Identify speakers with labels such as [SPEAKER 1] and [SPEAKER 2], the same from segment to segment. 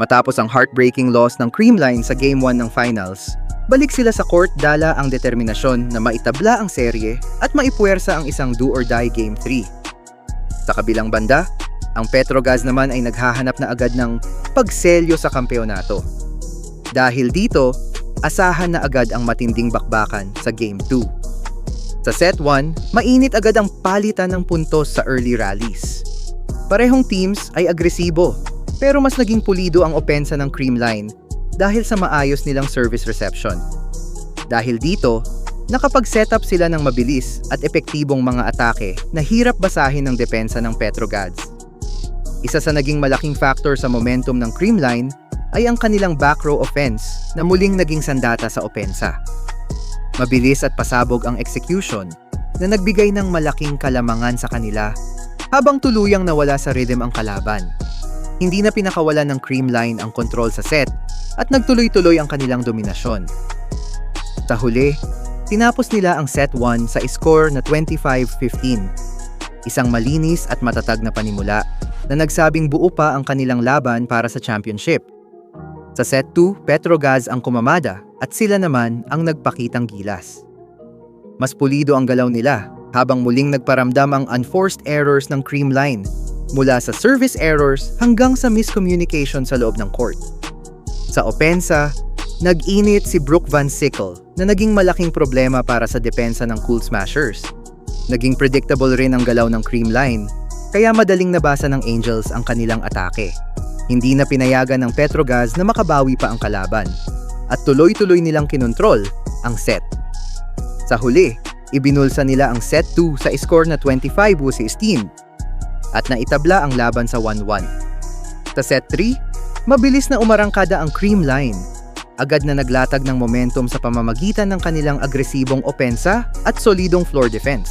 [SPEAKER 1] Matapos ang heartbreaking loss ng Creamline sa Game 1 ng finals, balik sila sa court dala ang determinasyon na maitabla ang serye at maipuwersa ang isang do-or-die Game 3. Sa kabilang banda, ang Petrogas naman ay naghahanap na agad ng pagselyo sa kampeonato. Dahil dito, asahan na agad ang matinding bakbakan sa Game 2. Sa set 1, mainit agad ang palitan ng puntos sa early rallies. Parehong teams ay agresibo, pero mas naging pulido ang opensa ng Creamline dahil sa maayos nilang service reception. Dahil dito, nakapag-setup sila ng mabilis at epektibong mga atake na hirap basahin ng depensa ng Petrogads. Isa sa naging malaking factor sa momentum ng Creamline ay ang kanilang back row offense na muling naging sandata sa opensa. Mabilis at pasabog ang execution na nagbigay ng malaking kalamangan sa kanila habang tuluyang nawala sa rhythm ang kalaban. Hindi na pinakawalan ng Creamline ang control sa set at nagtuloy-tuloy ang kanilang dominasyon. Sa huli, tinapos nila ang set 1 sa score na 25-15. Isang malinis at matatag na panimula na nagsabing buo pa ang kanilang laban para sa championship. Sa set 2, Petrogas ang kumamada at sila naman ang nagpakitang gilas. Mas pulido ang galaw nila habang muling nagparamdam ang unforced errors ng Creamline mula sa service errors hanggang sa miscommunication sa loob ng court. Sa opensa, nag-init si Brooke Van Sickle na naging malaking problema para sa depensa ng Cool Smashers. Naging predictable rin ang galaw ng Creamline, kaya madaling nabasa ng Angels ang kanilang atake. Hindi na pinayagan ng Petrogas na makabawi pa ang kalaban, at tuloy-tuloy nilang kinontrol ang set. Sa huli, ibinulsa nila ang set 2 sa score na 25-16 at naitabla ang laban sa 1-1. Sa set 3, mabilis na umarangkada ang Creamline. Agad na naglatag ng momentum sa pamamagitan ng kanilang agresibong opensa at solidong floor defense.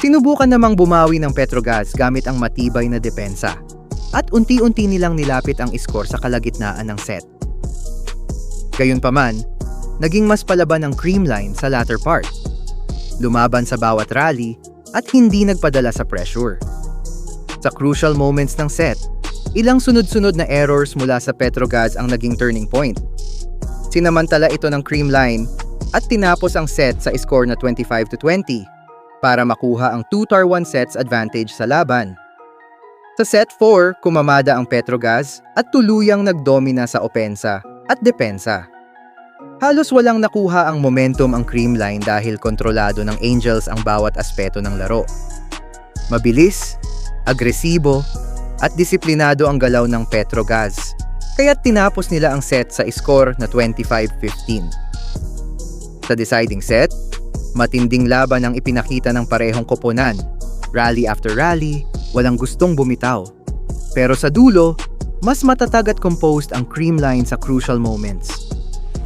[SPEAKER 1] Sinubukan namang bumawi ng Petrogas gamit ang matibay na depensa at unti-unti nilang nilapit ang score sa kalagitnaan ng set. Gayunpaman, naging mas palaban ang Creamline sa latter part. Lumaban sa bawat rally at hindi nagpadala sa pressure. Sa crucial moments ng set, ilang sunod-sunod na errors mula sa Petrogas ang naging turning point. Sinamantala ito ng Creamline at tinapos ang set sa score na 25 to 20 para makuha ang 2-1 sets advantage sa laban. Sa set 4, kumamada ang Petrogas at tuluyang nagdomina sa opensa at depensa. Halos walang nakuha ang momentum ang Creamline dahil kontrolado ng Angels ang bawat aspeto ng laro. Mabilis, agresibo, at disiplinado ang galaw ng Petrogas, kaya tinapos nila ang set sa score na 25-15. Sa deciding set, matinding laban ang ipinakita ng parehong koponan. Rally after rally, walang gustong bumitaw. Pero sa dulo, mas matatag at composed ang Creamline sa crucial moments.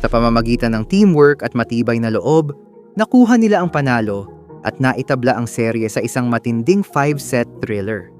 [SPEAKER 1] Sa pamamagitan ng teamwork at matibay na loob, nakuha nila ang panalo at naitabla ang serye sa isang matinding 5-set thriller.